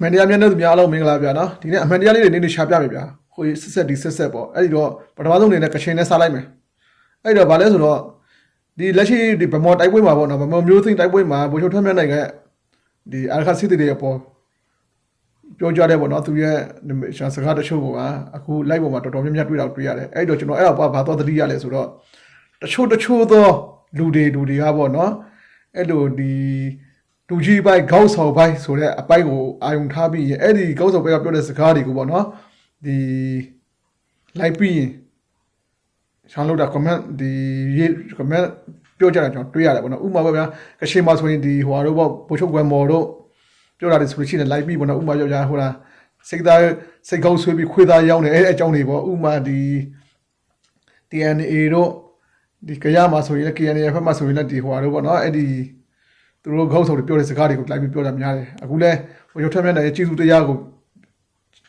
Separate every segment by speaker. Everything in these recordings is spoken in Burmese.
Speaker 1: မန်တရားမျက်နှာသူများအားလုံးမင်္ဂလာဗျာနော်ဒီနေ့အမှန်တရားလေးတွေနည်းနည်းရှာပြမယ်ဗျာဟိုစစ်ဆက်ဒီစစ်ဆက်ပေါ့အဲ့ဒီတော့ပထမဆုံးအနေနဲ့ကချင်နဲ့စားလိုက်မယ်အဲ့တော့ဗာလဲဆိုတော့ဒီလက်ရှိဒီဗမော်တိုက်ပွဲမှာပေါ့နော်ဗမော်မျိုးသိန်းတိုက်ပွဲမှာဘိုလ်ချုပ်ထွန်းမြတ်နိုင်ငံဒီအာခါစစ်တီတွေအပေါ်ပြောကြတယ်ပေါ့နော်သူရဲ့ရှာစကားတချို့ကအခု live ပေါ်မှာတော်တော်များများတွေ့တော့တွေ့ရတယ်အဲ့တော့ကျွန်တော်အဲ့တော့ဘာတော့သတိရလဲဆိုတော့တချို့တချို့သောလူတွေလူတွေကပေါ့နော်အဲ့လိုဒီ လူကြီးပိုင်းခေါက်ဆောင်ပိုင်းဆိုတဲ့အပိုင်းကိုအာယုံထားပြီးရင်အဲ့ဒီခေါက်ဆောင်ပိုင်းကပြောတဲ့စကားတွေကိုပေါ့နော်ဒီ like ပြီးရင်ဆောင်းလို့တာ comment ဒီရေး comment ပြောကြတာကျွန်တော်တွေ့ရတယ်ပေါ့နော်ဥပမာပေါ့ဗျာကရှင်မဆိုရင်ဒီဟိုဟာတို့ပေါ့ဘိုးချုပ်ကွယ်မော်တို့ပြောတာတွေဆိုလို့ရှိရင် like ပြီးပေါ့နော်ဥပမာပြောကြဟိုလားစိတ်သားစိတ်ကောင်းဆွေးပြီးခွေးသားရောင်းနေအဲ့အကြောင်းတွေပေါ့ဥပမာဒီ TNA တို့ဒီကြရမှာဆိုရင်လည်း KNA ဖက်မှာဆိုရင်လည်းဒီဟိုဟာတို့ပေါ့နော်အဲ့ဒီ သူတို့ခေါက်ဆောင်တွေပြောတဲ့စကားတွေကို like ပြီးပြောတာများတယ်အခုလဲဟိုရုပ်ထက်မြတ်တဲ့ကျေးဇူးတရားကို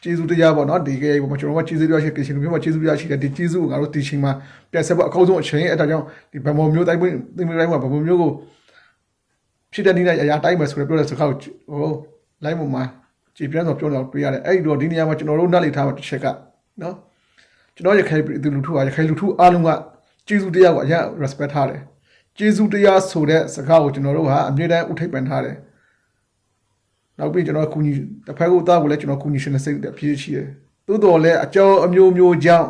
Speaker 1: ကျေးဇူးတရားပေါ့နော်ဒီကေပေါ့ကျွန်တော်ကကျေးဇူးတရားရှိကရှင်လူမျိုးမှာကျေးဇူးတရားရှိတယ်ဒီကျေးဇူးကိုငါတို့ဒီချိန်မှာပြန်ဆက်ဖို့အကောင်းဆုံးအချိန်အဲ့ဒါကြောင့်ဒီဗမော်မျိုးတိုင်းပွင့်သင်္မေတိုင်းမှာဗမော်မျိုးကိုဖြစ်တဲ့နေ့တိုင်းအရာတိုင်းမှာဆိုရပြောတဲ့စကားကိုဟို live မှာကြည်ပြန်တော့ပြောတော့တွေ့ရတယ်အဲ့ဒီတော့ဒီနေရာမှာကျွန်တော်တို့နားလည်ထားမှာတစ်ချက်ကနော်ကျွန်တော်ရခိုင်ပြည်သူလူထုကရခိုင်လူထုအားလုံးကကျေးဇူးတရားကိုအရင် respect ထားတယ် ကျေးဇူးတရားဆိုတဲ့စကားကိုကျွန်တော်တို့ဟာအမြဲတမ်းဥထိပ်ပန်ထားတယ်နောက်ပြီးကျွန်တော်ကူညီတစ်ဖက်ကသားကိုလည်းကျွန်တော်ကူညီရှင်တဲ့စိတ်အပြည့်ရှိတယ်သို့တော်လည်းအကြောင်းအမျိုးမျိုးကြောင့်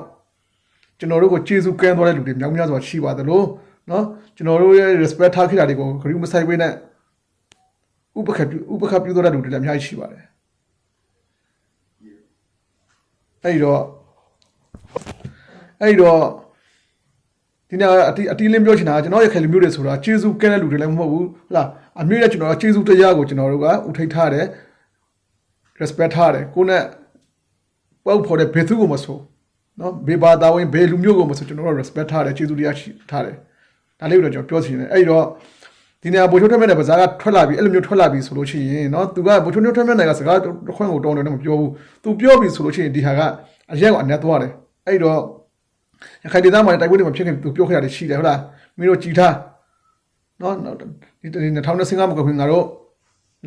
Speaker 1: ကျွန်တော်တို့ကိုကျေးဇူးကမ်းသွားတဲ့လူတွေမြောက်များစွာရှိပါတယ်လို့နော်ကျွန်တော်တို့ရဲ့ respect ထားခဲ့တာတွေကိုခရီးမဆိုင်ဝေးနဲ့ဥပခပြုဥပခပြုသွားတဲ့လူတွေလည်းအများကြီးရှိပါတယ်အဲ့ဒီတော့အဲ့ဒီတော့ ဒီနေ့အတီအတီလင်းပြောချင်တာကကျွန်တော်ရခိုင်လူမျိုးတွေဆိုတာကျေးဇူးကဲတဲ့လူတွေလည်းမဟုတ်ဘူးဟုတ်လားအမြင့်တဲ့ကျွန်တော်ကကျေးဇူးတရားကိုကျွန်တော်တို့ကဥထိတ်ထားတယ် respect ထားတယ်ကိုနဲ့ပေါ့ဖို့တဲ့ဘယ်သူကိုမဆိုနော်ဘေဘာသာဝင်ဘယ်လူမျိုးကိုမဆိုကျွန်တော်တို့ respect ထားတယ်ကျေးဇူးတရားရှိထားတယ်ဒါလေးကိုတော့ကျွန်တော်ပြောချင်တယ်အဲ့ဒီတော့ဒီနေ့ဘိုလ်ချုပ်ထွက်မဲ့တဲ့ဘာသာကထွက်လာပြီအဲ့လိုမျိုးထွက်လာပြီဆိုလို့ရှိရင်เนาะသူကဘိုလ်ချုပ်ထွက်မဲ့တဲ့ကစကားတစ်ခွန်းကိုတောင်းတယ်တော့မပြောဘူးသူပြောပြီဆိုလို့ရှိရင်ဒီဟာကအရက်ကအနက်သွားတယ်အဲ့ဒီတော့ ရခိုင်ဒေသမှာတိုက်ပွဲတွေမှာဖြစ်ခဲ့သူပြောခဲ့တာတွေရှိတယ်ဟုတ်လားမင်းတို့ကြည်ထားနော်ဒီ2025မှာကခွင်ငါတို့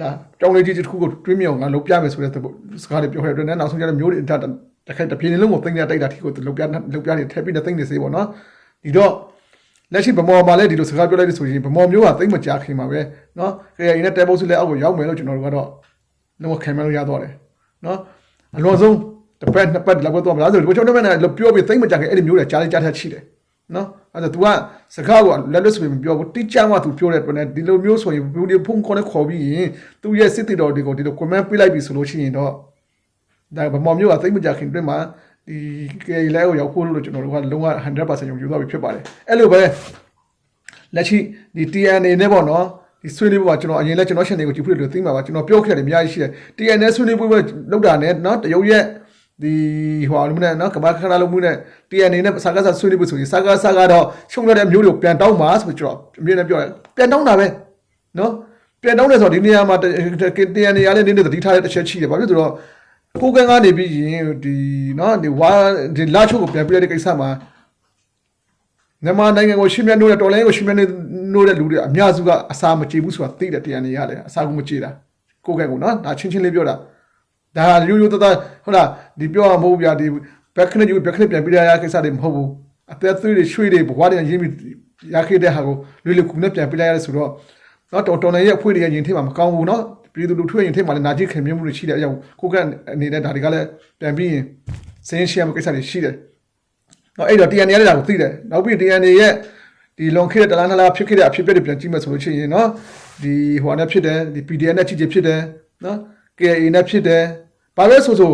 Speaker 1: လာကြောင်းလေးကြီးတစ်ခုကိုတွေးမြောင်ငါလုံးပြမယ်ဆိုတဲ့စကားတွေပြောခဲ့တဲ့အတွက်နောက်ဆုံးကျတော့မျိုးတွေတခိုက်တပြင်းလုံးကိုသိမ့်ရတိုက်တာထိကိုလုံးပြလုံးပြနေထပ်ပြီးတော့သိမ့်နေစေပေါ့နော်ဒီတော့လက်ရှိဗမော်မှာလည်းဒီလိုစကားပြောလိုက်လို့ဆိုရင်ဗမော်မျိုးကသိမ့်မကြခင်မှာပဲနော်ခရိုင်နဲ့တဲဘုတ်စုလက်အောက်ကိုရောက်မယ်လို့ကျွန်တော်တို့ကတော့လုံးဝခံမလို့ရတော့တယ်နော်အလွန်ဆုံး တစ်ပတ်နှစ်ပတ်လောက်တော့မလားဆိုတော့ကျွန်တော်တို့ကပြောပြီးသိမ့်မကြခင်အဲ့ဒီမျိုးတွေကြားလေးကြားထက်ရှိတယ်နော်အဲ့ဒါ तू ကစကားကိုလက်လွတ်ဆိုရင်မပြောဘူးတိကျမှ तू ပြောတဲ့အတွက်နဲ့ဒီလိုမျိုးဆိုရင်ဘူးဒီဖုန်းခေါ်နဲ့ခေါ်ပြီးရင်သူရဲ့စစ်တီတော်တွေကိုဒီလို comment ပေးလိုက်ပြီဆိုလို့ရှိရင်တော့ဒါဗမော်မျိုးကသိမ့်မကြခင်တွင်မှာဒီကေလဲကိုရောက်ဖို့လို့ကျွန်တော်တို့ကလုံးဝ100%ယုံကြည်သွားပြီဖြစ်ပါတယ်အဲ့လိုပဲလက်ရှိဒီ TNA နဲ့ပေါ့နော်ဒီဆွေးနွေးပွဲမှာကျွန်တော်အရင်လဲကျွန်တော်ရှင်တွေကိုကြည့်ဖို့လို့သိမှာပါကျွန်တော်ပြောခဲ့တယ်အများကြီးရှိတယ် TNA ဆွေးနွေးပွဲပဲလောက်တာနဲ့နော်တရုတ်ရဲ့ ဒီဟိုအလုံးနဲ့နော်ကမ္ဘာခဏလုံးမှုနဲ့ TNA နဲ့စာကားစာဆွေးနွေးဖို့ဆိုရင်စာကားစာကတော့ရှုံရတဲ့မျိုးတွေကိုပြန်တောင်းပါဆိုပြီးကျွန်တော်အမြင်နဲ့ပြောတယ်ပြန်တောင်းတာပဲနော်ပြန်တောင်းတယ်ဆိုတော့ဒီနေရာမှာ TNA ရလည်းနည်းနည်းသတိထားတဲ့တစ်ချက်ရှိတယ်ဘာဖြစ်လို့ဆိုတော့ကိုကန်ကနေပြီးရင်ဒီနော်ဒီဝါဒီလာချို့ကိုပြန်ပြရတဲ့ကိစ္စမှာမြန်မာနိုင်ငံကိုရှင်းပြနိုးတဲ့တော်လိုင်းကိုရှင်းပြနိုးတဲ့လူတွေအများစုကအစာမကြေဘူးဆိုတာသိတယ်တရားနေရတယ်အစာကိုမကြေတာကိုကဲကိုနော်ဒါချင်းချင်းလေးပြောတာ ဒါရိုးရိုးတသားဟုတ်လားဒီပြောရမဟုတ်ဗျာဒီဘက်ခနဲ့ယူဘက်ခနဲ့ပြန်ပြရတဲ့ကိစ္စတွေမဟုတ်ဘူးအသက်သွေးတွေရွှေတွေဘဝတွေရင်းပြီးရခဲ့တဲ့ဟာကိုလွယ်လွယ်ကူနဲ့ပြန်ပြရရဲဆိုတော့နော်တော်တော်နေရဲ့အဖွေးတွေရင်ထဲမှာမကောင်းဘူးနော်ပြည်သူလူထုရင်ထဲမှာလည်းနာကျင်ခင်မြမှုတွေရှိတဲ့အကြောင်းကိုကအနေနဲ့ဒါတွေကလည်းပြန်ပြီးရင်စင်းရှင်းရမယ့်ကိစ္စတွေရှိတယ်နော်အဲ့တော့ TNA ရတဲ့ဒါကိုသိတယ်နောက်ပြီး TNA ရဲ့ဒီလွန်ခဲ့တဲ့တလားနလားဖြစ်ခဲ့တဲ့အဖြစ်အပျက်တွေပြန်ကြည့်မယ်ဆိုလို့ရှိရင်နော်ဒီဟိုနဲ့ဖြစ်တယ်ဒီ PDN နဲ့ချစ်ချစ်ဖြစ်တယ်နော် KA နဲ့ဖြစ်တယ် ဘာလဲဆိုဆို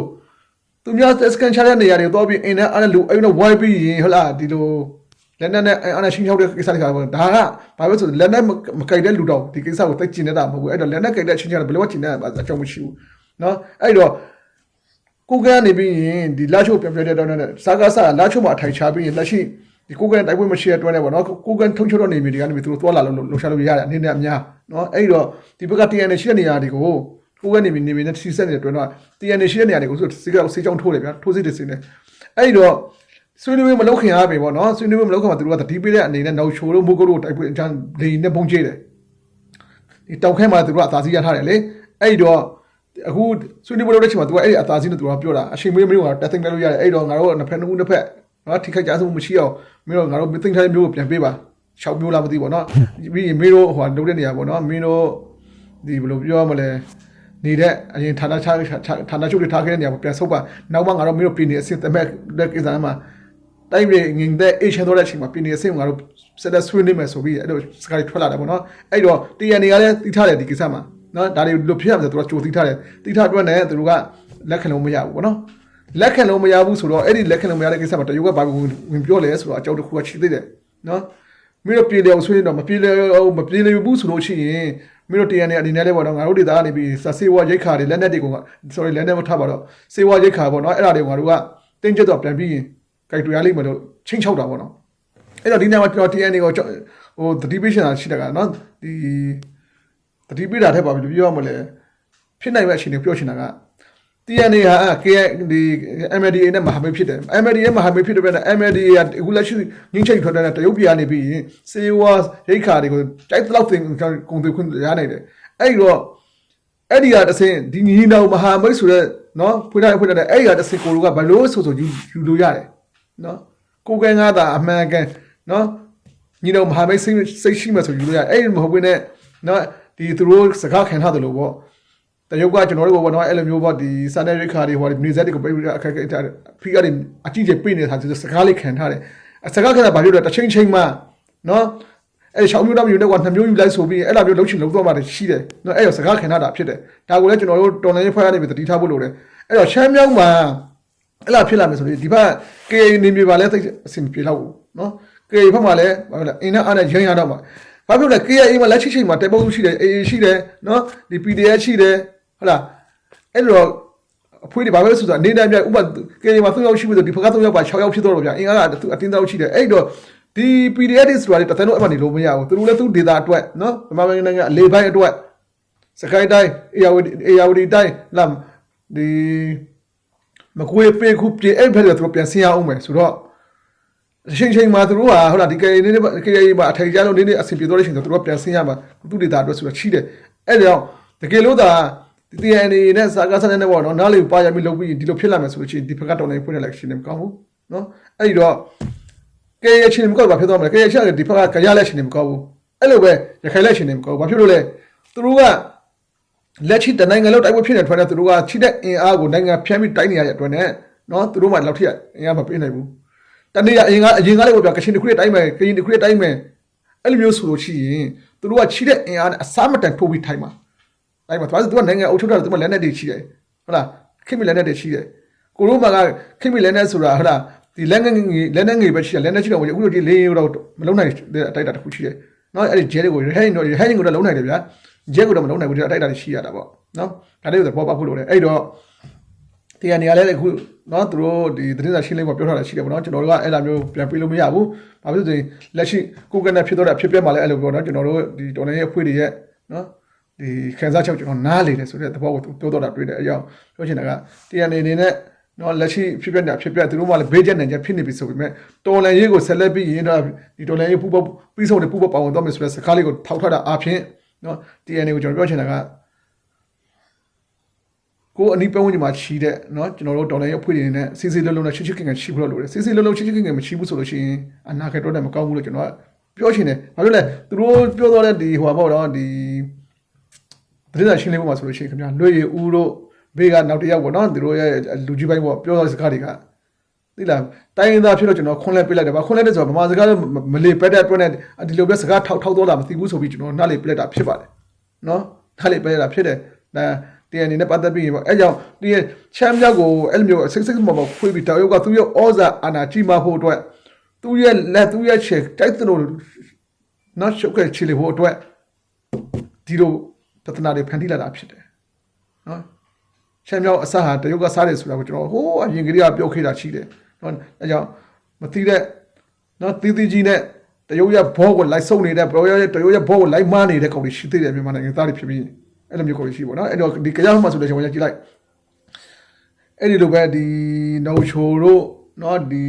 Speaker 1: သူများစကန်ချတဲ့နေရာတွေတော့ပြီးအင်းနဲ့အဲ့လိုအဲ့လိုဝိုင်းပြီးရင်ဟုတ်လားဒီလိုလက်နဲ့နဲ့အဲ့နဲ့ရှင်းချောက်တဲ့ကိစ္စတွေကဒါကဘာပဲဆိုလက်နဲ့မကြိုက်တဲ့လူတော့ဒီကိစ္စကိုသိကျင်နေတာမဟုတ်ဘူးအဲ့တော့လက်နဲ့ကြိုက်တဲ့ချင်းချင်းဘယ်လိုမှကျင်နေတာအကြောင်းမရှိဘူးနော်အဲ့တော့ကိုကနေပြီးရင်ဒီလာချိုပြန်ပြတဲ့တော့နဲ့စာကားစာလာချိုမှာအထိုင်ချပြီးရင်လက်ရှိဒီကိုကန်တိုက်ပွဲမရှိတဲ့အတွက်နဲ့ပေါ့နော်ကိုကန်ထုံချိုတော့နေပြီဒီကနေပြီးသူတို့သွားလာလို့လှူရှာလို့ရတယ်အနေနဲ့အများနော်အဲ့တော့ဒီဘက်က TN ရှိတဲ့နေရာတွေကို ကိုကနေပြီးနေပြီးနဲ့စီဆက်နေတဲ့အတွက်တော့ TN ရှိတဲ့နေရာတွေကိုဆိုစီကောက်စီချောင်းထိုးတယ်ဗျာထိုးစစ်တွေစင်းတယ်အဲ့တော့ဆွေးနွေးမလုပ်ခင်အားပဲပေါ့နော်ဆွေးနွေးမလုပ်ခင်မှာသူတို့ကတတိပေးတဲ့အနေနဲ့နောက်ချိုတို့မိုးကုတ်တို့တိုက်ပွဲအချမ်းလေနဲ့ပုံကျဲတယ်ဒီတောက်ခဲမှာသူတို့ကအသာစီရထားတယ်လေအဲ့တော့အခုဆွေးနွေးပွဲလုပ်တဲ့အချိန်မှာ तू ကအဲ့ဒီအသာစီးနဲ့ तू ကပြောတာအချိန်မင်းမင်းကတက်သိမ်းတက်လို့ရတယ်အဲ့တော့ငါတို့နှစ်ဖက်နှစ်ဦးနှစ်ဖက်နော်ထိခိုက်ကြဆုံးမရှိအောင်မင်းတို့ငါတို့သိမ်းထားတဲ့မျိုးကိုပြန်ပေးပါရှောက်မျိုးလားမသိဘူးပေါ့နော်ပြီးရင်မင်းတို့ဟိုလုပ်တဲ့နေရာပေါ့နော်မင်းတို့ဒီဘယ်လိုပြောရမလဲ နေတဲ့အရင်ဌာနချဌာနချုပ်တွေထားခဲ့တဲ့နေရာမှာပြန်ဆုတ်ပါနောက်မှငါတို့မင်းတို့ပြည်နေအစစ်သက်မဲ့တဲ့ကိစ္စမှာတိုင်းပြည်ငင်တဲ့အေရှန်တော့တဲ့အချိန်မှာပြည်နေအစစ်ငါတို့ဆက်လက်ဆွေးနွေးမယ်ဆိုပြီးအဲ့လိုစကားတွေထွက်လာတာပေါ့နော်အဲ့တော့တရန်တွေကလည်းသိထားတယ်ဒီကိစ္စမှာနော်ဒါတွေလိုဖြစ်ရမယ်ဆိုတော့သူကကြိုသိထားတယ်သိထားအတွက်နဲ့သူတို့ကလက်ခံလို့မရဘူးပေါ့နော်လက်ခံလို့မရဘူးဆိုတော့အဲ့ဒီလက်ခံလို့မရတဲ့ကိစ္စမှာတရုတ်ကဘာဝင်ပြောလဲဆိုတော့အကြောင်းတစ်ခုကရှိသေးတယ်နော်မင်းတို့ပြည်လေအောင်ဆွေးနွေးတော့မပြည်လေအောင်မပြည်လေဘူးဆိုလို့ရှိရင် မင်းတို့တရားနဲ့အနေနဲ့လည်းပေါ့နော်ငါတို့ဒေသကနေပြီးစဆေးဝါရိတ်ခါတွေလက်နက်တွေက sorry လက်နက်မထားပါတော့ဆေးဝါရိတ်ခါပေါ့နော်အဲ့ဒါတွေကိုငါတို့ကတင်းကျပ်တော့ပြန်ပြီးရင်ကြိုက်တွေ့ရလိမ့်မယ်လို့ချင်းချောက်တာပေါ့နော်အဲ့တော့ဒီနေ့မှာကျွန်တော် TNA ကိုဟိုတတိပိရှင်တာရှိတာကနော်ဒီတတိပိတာထက်ပါပြီပြောရမလဲဖြစ်နိုင်မဲ့အချိန်တွေပြောချင်တာက TNA ဟာ K ဒီ MLDA နဲ့မဟာမိတ်ဖြစ်တယ် MLDA နဲ့မဟာမိတ်ဖြစ်တဲ့ဘက်နဲ့ MLDA ကအခုလက်ရှိငင်းချိတ်ထွက်တဲ့တရုတ်ပြည်ကနေပြီးရင်စေဝါရိတ်ခါတွေကိုတိုက်တလောက်တင်ကုန်သွယ်ခွင့်ရနိုင်တယ်အဲ့တော့အဲ့ဒီကတဆင်ဒီညီနောင်မဟာမိတ်ဆိုတဲ့နော်ဖွင့်ထားဖွင့်ထားတဲ့အဲ့ဒီကတဆင်ကိုလူကဘလို့ဆိုဆိုယူယူလို့ရတယ်နော်ကိုကဲငါတာအမှန်ကန်နော်ညီနောင်မဟာမိတ်စိတ်စိတ်ရှိမှဆိုယူလို့ရတယ်အဲ့ဒီမဟုတ်ဘဲနဲ့နော်ဒီသူတို့စကားခံထားတယ်လို့ပေါ့ တရုတ်ကကျွန်တော်တို့ဘောနော်အဲ့လိုမျိုးပေါ့ဒီစန်နယ်ရိခါတွေဟိုမြေဇက်တွေကိုပြပြအခက်အခဲထားတယ်ဖီကနေအကြီးကြီးပြနေတာဆိုစကားလေးခံထားတယ်အစကားခံတာဘာလို့လဲတစ်ချိန်ချိန်မှနော်အဲ့6မျိုးတော့မျိုးနဲ့က2မျိုးယူလိုက်ဆိုပြီးအဲ့လိုမျိုးလုံးချင်လုံးတော့မှရှိတယ်နော်အဲ့တော့စကားခံထားတာဖြစ်တယ်ဒါကိုလည်းကျွန်တော်တို့တော်လိုင်းဖွဲ့ရနေပြီတတိထားဖို့လိုတယ်အဲ့တော့ရှမ်းမြောက်မှာအဲ့လိုဖြစ်လာမယ်ဆိုရင်ဒီဘက် KA နေမြေပါလဲသိအဆင်ပြေလောက်ဘူးနော် KA ဘက်မှာလည်းဘာလဲအင်းနဲ့အားနဲ့ရင်းရတော့မှာဘာဖြစ်လဲ KA မှာလက်ရှိချိန်မှာတဲပုတ်ရှိတယ် AA ရှိတယ်နော်ဒီ PDF ရှိတယ် ဟုတ်လားအဲ့တော့အဖွေးတွေဘာပဲဆိုတော့အနေနဲ့ပြဥပကေမှာ3ယောက်ရှိပြီဆိုဒီဖက်က3ယောက်ပါ6ယောက်ဖြစ်တော့လို့ဗျအင်္ဂါကအတင်းတောက်ရှိတယ်အဲ့တော့ဒီ PDF တွေဆိုတာတသန်းတော့အမှန်နေလို့မရဘူးသူတို့လည်းသူ့ data အတွက်နော်မြန်မာနိုင်ငံကအလေပိုင်းအတွက်စကိုင်းတိုင်း ARD ARD တိုင်းလမ်ဒီမကွေးပေခုပြေအဲ့ဘက်တော့သူပြန်ဆင်းရအောင်မယ်ဆိုတော့အချိန်ချိန်မှာသူတို့ဟာဟုတ်လားဒီ KA နေနေ KA မှာအထိုင်ကြလို့နေနေအဆင်ပြေတော့တဲ့ချိန်ဆိုသူတို့ပြန်ဆင်းရမှာသူ့ data အတွက်ဆိုတော့ရှိတယ်အဲ့ဒါကြောင့်တကယ်လို့သာ ဒီ TNA နဲ့စာကားစတဲ့နဲ့ပေါ့နော်နားလေးပါရမီလုပ်ပြီးဒီလိုဖြစ်လာမယ်ဆိုလို့ရှိရင်ဒီဘက်ကတော်နေဖွင့်တဲ့ election နဲ့မကောင်းဘူးနော်အဲ့ဒီတော့ကဲရချင်းမကောက်ဘာဖြစ်သွားမလဲကဲရချင်းကဒီဘက်ကကြရလက်ရှင်နေမကောက်ဘူးအဲ့လိုပဲရခိုင်လက်ရှင်နေမကောက်ဘူးဘာဖြစ်လို့လဲသူတို့ကလက်ရှိတနိုင်ငံလုံးတိုက်ပွဲဖြစ်နေထွက်တဲ့သူတို့ကချိတဲ့အင်အားကိုနိုင်ငံဖျက်ပြီးတိုက်နေရတဲ့အတွက်နဲ့နော်သူတို့မှလောက်ထိရအင်အားမပေးနိုင်ဘူးတနေ့ကအရင်ကအရင်ကလည်းပေါ့ဗျာကချင်တစ်ခုရဲ့တိုင်းမယ်ကရင်တစ်ခုရဲ့တိုင်းမယ်အဲ့လိုမျိုးဆိုလို့ရှိရင်သူတို့ကချိတဲ့အင်အားနဲ့အစားမတန်ထိုးပြီးထိုင်မှာ အဲ့မှာသူကသူကနိုင်ငံအုပ်ချုပ်တာသူကလက်နဲ့တွေရှိတယ်ဟုတ်လားခင်မီလက်နဲ့တွေရှိတယ်ကိုရိုးမာကခင်မီလက်နဲ့ဆိုတာဟုတ်လားဒီလက်ငယ်လက်နဲ့ငယ်ပဲရှိတယ်လက်နဲ့ရှိတော့အခုတို့ဒီလေးရိုးတော့မလုံးနိုင်တဲ့အတိုက်တာတစ်ခုရှိတယ်နော်အဲ့ဒီဂျဲတွေကိုဟဲင်းတော့ဟဲင်းကိုတော့လုံးနိုင်တယ်ဗျာဂျဲကိုတော့မလုံးနိုင်ဘူးဒီအတိုက်တာရှိရတာပေါ့နော်ဒါလေးဆိုပေါ်ပါဖို့လို့လေအဲ့တော့တရားနေရာလဲအခုနော်သူတို့ဒီသတင်းစာရှင်းလင်းပွဲပြောထားတာရှိတယ်ပေါ့နော်ကျွန်တော်တို့ကအဲ့လိုမျိုးပြန်ပြေးလို့မရဘူးဘာဖြစ်လို့ဆိုရင်လက်ရှိကိုကနေဖြစ်တော့တာဖြစ်ပြမှာလဲအဲ့လိုပြောနော်ကျွန်တော်တို့ဒီတော်လိုင်းရဲ့အဖွဲ့တွေရဲ့နော် ဒီခံစားချက်ကျွန်တော်နားလေတယ်ဆိုတဲ့သဘောကိုတိုးတော့တာတွေ့တယ်အကြောင်းပြောချင်တာကတရားနေနေနဲ့နော်လက်ရှိဖြစ်ပျက်နေတာဖြစ်ပျက်သူတို့ကလည်းဘေးကျက်နေကြဖြစ်နေပြီဆိုပေမဲ့တော်လန်ရေးကိုဆက်လက်ပြီးရင်တော့ဒီတော်လန်ရေးပူပေါပြီးဆုံးတဲ့ပူပေါပါဝင်တော့မယ်ဆိုတဲ့စကားလေးကိုထောက်ထတာအပြင်နော်တရားနေကိုကျွန်တော်ပြောချင်တာကကိုအနီးပတ်ဝန်းကျင်မှာချီးတဲ့နော်ကျွန်တော်တို့ဒေါ်လာရဲ့ဖွေးတွေနဲ့စီစီလုံးလုံးနဲ့ချစ်ချစ်ခင်ခင်ချီးဖို့လိုတယ်စီစီလုံးလုံးချစ်ချစ်ခင်ခင်မချီးဘူးဆိုလို့ရှိရင်အနာခက်တော့တယ်မကောင်းဘူးလို့ကျွန်တော်ကပြောချင်တယ်ဘာလို့လဲသူတို့ပြောတော့တဲ့ဒီဟိုပါပေါ့နော်ဒီ ပြည်သားရှင်းလင်းဖို့မှာဆိုလို့ရှိရင်ခင်ဗျာလွေရဦးတို့ဘေးကနောက်တစ်ယောက်ပေါ့နော်သူတို့ရဲ့လူကြီးပိုင်းပေါ့ပြောတော့စကားတွေကသိလားတိုင်းရင်းသားဖြစ်တော့ကျွန်တော်ခွန်းလဲပေးလိုက်တယ်ဗျခွန်းလဲတဲ့ဆိုတော့ဗမာစကားမလေပက်တဲ့အတွက်နဲ့ဒီလိုပဲစကားထောက်ထောက်တော့တာမသိဘူးဆိုပြီးကျွန်တော်နားလေပြလိုက်တာဖြစ်ပါတယ်နော်နားလေပြလိုက်တာဖြစ်တယ်ဒါတရားနေနဲ့ပတ်သက်ပြီးပေါ့အဲကြောင့်ဒီချမ်းမြောက်ကိုအဲ့လိုမျိုးစိတ်စိတ်မမခွေးပြီးတောင်ရုပ်ကသူ့ရဲ့ဩဇာအာဏာကြီးမားဖို့အတွက်သူ့ရဲ့လက်သူ့ရဲ့ချေတိုက်သလိုနော်ရှုပ်ခဲ့ချီလေဖို့အတွက်ဒီလို ပြဿနာတွေဖန်တီးလာတာဖြစ်တယ်နော်ချမ်းမြောက်အစဟာတရုတ်ကစားတယ်ဆိုတာကိုကျွန်တော်ဟိုးအရင်ကလေးကပြောခဲ့တာရှိတယ်နော်အဲကြောင့်မသိတဲ့နော်တီးတီးကြီးနဲ့တရုတ်ရဲ့ဘောကိုလိုက်ဆုံနေတဲ့ဘရောရဲ့တရုတ်ရဲ့ဘောကိုလိုက်မနေတဲ့ကောင်တွေရှိသေးတယ်မြန်မာနိုင်ငံသားတွေဖြစ်ပြီးအဲ့လိုမျိုးကိုရှိပေါ့နော်အဲ့တော့ဒီကြောင်မှဆိုလို့ရှိရင်ကြည့်လိုက်အဲ့ဒီလိုပဲဒီနော်ချိုတို့နော်ဒီ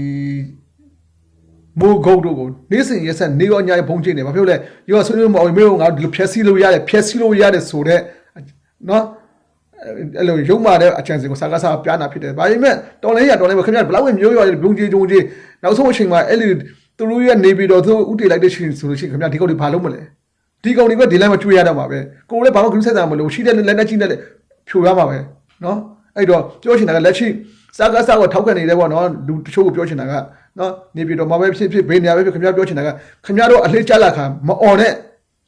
Speaker 1: မိုးဂုတ်တို့ကိုနေ့စဉ်ရက်ဆက်နေရောညရဖုံးချင်းနေဘာဖြစ်လို့လဲရောဆွေးနွေးမအောင်မေးတော့ငါဒီလိုဖြက်စီးလို့ရတယ်ဖြက်စီးလို့ရတယ်ဆိုတော့နော်အဲ့လိုရုံမာတဲ့အချမ်းစင်ကိုစကားစားပြားနာဖြစ်တယ်။ဘာပေမဲ့တော်လည်းရတော်လည်းပဲခင်ဗျာဘလောက်ဝင်မျိုးရွာဘုံကြီးဂျုံကြီးနောက်ဆုံးအချိန်မှာအဲ့လိုသူတို့ရဲ့နေပြီးတော့သူဥတီလိုက်တဲ့ချိန်ဆိုလို့ရှိရင်ခင်ဗျာဒီကောင်တွေဘာလုပ်မလဲ။ဒီကောင်တွေကဒီလိုက်မကျွေးရတော့မှာပဲ။ကိုယ်လည်းဘာမှဂရုစိုက်တာမလို့ရှိတဲ့လက်နဲ့ကြီးနဲ့ဖြိုရမှာပဲနော်။အဲ့တော့ပြောချင်တာကလက်ရှိစကားစားကိုထောက်ခံနေတယ်ပေါ့နော်လူတချို့ကိုပြောချင်တာက နော်နေပြီးတော့မပဲဖြစ်ဖြစ်ဘေးနေရာပဲဖြစ်ခင်ဗျာပြောချင်တာကခင်ဗျားတို့အလေးကြလာခါမអော်နဲ့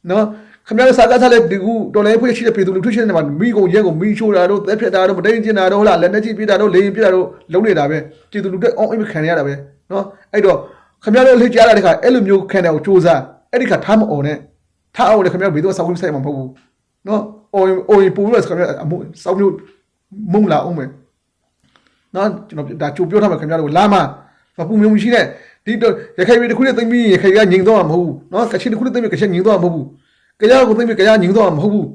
Speaker 1: နော်ခင်ဗျားတို့စာကားစားတဲ့ဒီကူတော်လိုင်းဖွေးရှိတဲ့ပြည်သူလူထုရှိတဲ့နေရာမှာမိကုန်ရဲကုန်မိချိုးတာတို့သက်ဖြတ်တာတို့မတိန်ကျင်တာတို့ဟလာလက်နဲ့ကြည့်ပြတာတို့လေရင်ပြတာတို့လုံးနေတာပဲပြည်သူလူထုအောင်းအိမ်ခံရတာပဲနော်အဲ့တော့ခင်ဗျားတို့လှည့်ကြားရတဲ့ခါအဲ့လိုမျိုးခံတဲ့ကိုစူးစမ်းအဲ့ဒီခါထားမအောင်နဲ့ထားအောင်လည်းခင်ဗျားဘေးတော့စောင်းဝိဆိုင်မှာမဟုတ်ဘူးနော်အိုရင်အိုရင်ပူလို့ခင်ဗျားအမှုစောင်းမျိုးမုံလာအောင်မယ်နော်ကျွန်တော်ဒါကြိုပြောထားမှာခင်ဗျားတို့လာမှာ မပူမျိုးမရှိနဲ့ဒီတော့ရခိုင်ပြည်တစ်ခုနဲ့သိမ့်ပြီးရခိုင်ကငြိမ်တော့မှာမဟုတ်ဘူးနော်ကချင်တစ်ခုနဲ့သိမ့်ပြီးကချင်ငြိမ်တော့မှာမဟုတ်ဘူးကြရကိုသိပြီကြရညင်တော့မဟုတ်ဘူး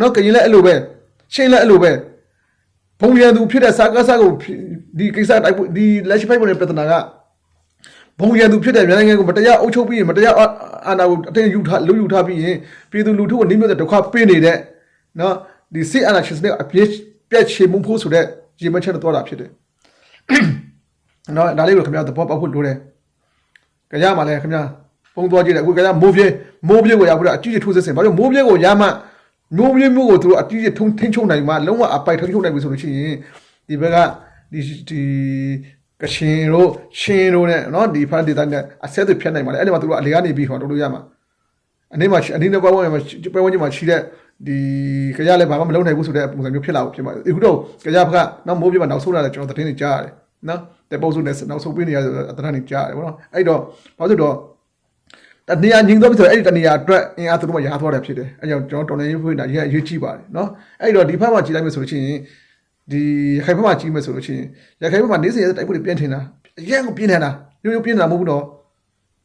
Speaker 1: နော်ကရင်လည်းအဲ့လိုပဲရှင်းလည်းအဲ့လိုပဲဘုံရန်သူဖြစ်တဲ့စာကားစာကိုဒီကိစ္စတိုက်ဒီလက်ရှိဖိုက်ပေါ်တဲ့ပြဿနာကဘုံရန်သူဖြစ်တဲ့မြန်မာနိုင်ငံကိုမတရားအုပ်ချုပ်ပြီးရင်မတရားအာဏာကိုအတင်းယူထားလူယူထားပြီးရင်ပြည်သူလူထုကိုနှိမ့်မြတ်တဲ့ဒုက္ခပေးနေတဲ့နော်ဒီစစ်အာဏာရှင်စနစ်အပြည့်ပြည့်ချေမှုဖို့ဆိုတဲ့ရေမချက်တော့တာဖြစ်တယ် နော်ဒါလေးကိုခင်ဗျားသဘောပေါက်ဖို့လိုတယ်ကြရမှာလဲခင်ဗျာ ပုံသွားကြည့်တယ်အခုကမိုးပြေးမိုးပြေးကိုရောက်ပြီးတော့အကြီးကြီးထိုးစစ်ဆင်ဘာလို့မိုးပြေးကိုရမှမိုးပြေးမျိုးကိုသူတို့အကြီးကြီးထုံထိန်ချုံနိုင်မှလုံးဝအပိုက်ထိန်ချုံနိုင်ပြီဆိုလို့ရှိရင်ဒီဘက်ကဒီဒီကရှင်တို့ရှင်တို့နဲ့เนาะဒီဖန်ဒေတာနဲ့အဆက်တွေဖြတ်နိုင်ပါလေအဲ့ဒီမှာသူတို့အလေကနေပြီးဟောတို့လို့ရမှာအနေမှာအနေနဲ့ပွဲဝင်မှာပွဲဝင်မှာရှိတဲ့ဒီကြရလဲဘာမှမလုပ်နိုင်ဘူးဆိုတဲ့ပုံစံမျိုးဖြစ်လာဖို့ဖြစ်ပါတယ်အခုတော့ကြရဘက်ကနောက်မိုးပြေးမှာနောက်ဆုံးလာတယ်ကျွန်တော်သတင်းတွေကြားရတယ် နော်တပုတ်စုနဲ့နောက်ဆုံးပေးနေရအတန်းနေကြားတယ်ဗောနော်အဲ့တော့ဘာလို့ဆိုတော့တနေရာညင်တော့ပြီဆိုတော့အဲ့ဒီတနေရာအတွက်အင်အားသူတို့ကရားသွားတယ်ဖြစ်တယ်အဲ့ကြောင့်ကျွန်တော်တော်နေရေးဖွင့်တာရေးအရေးကြီးပါတယ်နော်အဲ့တော့ဒီဖက်မှာကြည်လိုက်မယ်ဆိုလို့ရှိရင်ဒီရခိုင်ဘက်မှာကြီးမယ်ဆိုလို့ရှိရင်ရခိုင်ဘက်မှာနေစဉ်ရတဲ့တိုက်ပွဲတွေပြင်းထန်တာအရင်ကပြင်းထန်တာရိုးရိုးပြင်းထန်တာမဟုတ်ဘူးတော့